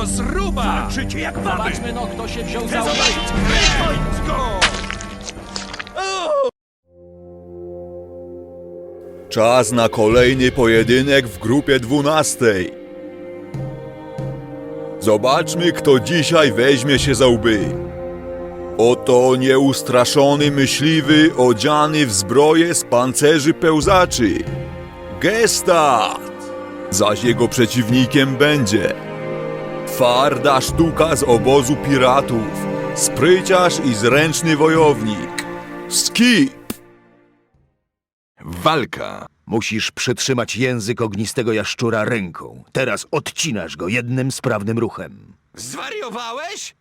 Rozruba! Życie jak baby! Zobaczmy no, kto się wziął za łeb. zobaczyć go! Czas na kolejny pojedynek w grupie 12. Zobaczmy, kto dzisiaj weźmie się za łby. Oto nieustraszony myśliwy odziany w zbroję z pancerzy pełzaczy. Gestat! Zaś jego przeciwnikiem będzie twarda sztuka z obozu piratów, spryciarz i zręczny wojownik. Skip! Walka. Musisz przytrzymać język ognistego jaszczura ręką. Teraz odcinasz go jednym sprawnym ruchem. Zwariowałeś?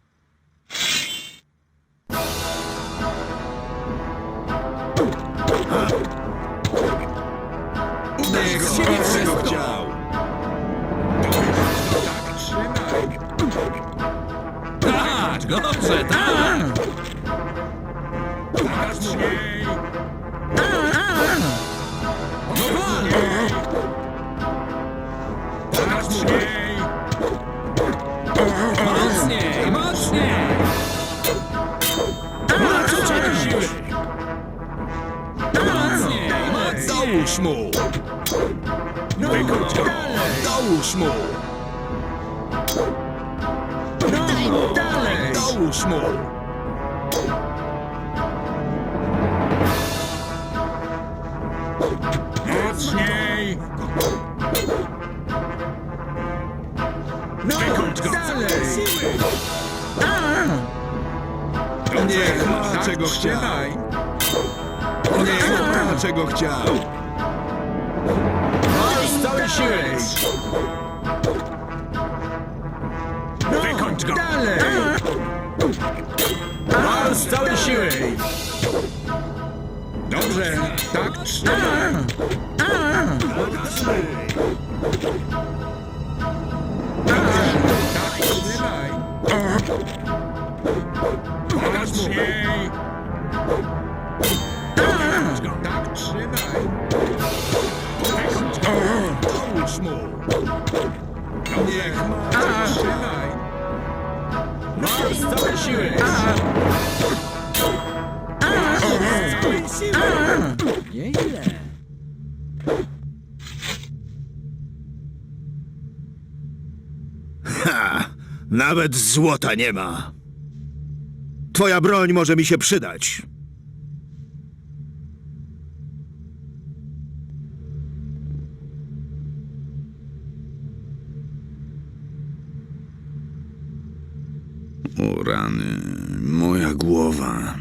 Niech zje wszystko! Tak, dobrze, tak! Mocniej, mocniej! Mocniej, mocniej! Dołóż mu! Dołóż mu! No, dalej! Dołóż mu! Mocniej! No, dalej! Niech ma czego chciał! Niech ma czego chciał! Z całej siły. Go! Dalej! Mal z całej siły. Dobrze, tak trzymaj! Tak trzymaj! Mocniej! Wykończ go! Tak trzymaj! Dołóż mu! Niech ma Ha! Nawet złota nie ma. Twoja broń może mi się przydać. O rany, moja głowa.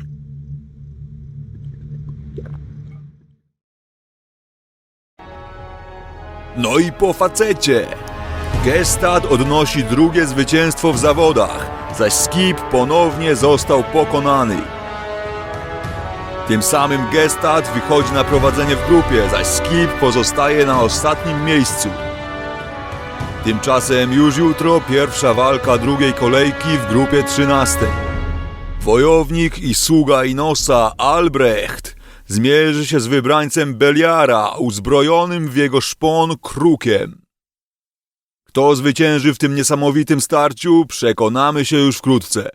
No i po facecie. Gestad odnosi drugie zwycięstwo w zawodach, zaś Skip ponownie został pokonany. Tym samym Gestad wychodzi na prowadzenie w grupie, zaś Skip pozostaje na ostatnim miejscu. Tymczasem już jutro pierwsza walka drugiej kolejki w grupie 13. Wojownik i sługa Inosa Albrecht zmierzy się z wybrańcem Beliara uzbrojonym w jego szpon krukiem. Kto zwycięży w tym niesamowitym starciu, przekonamy się już wkrótce.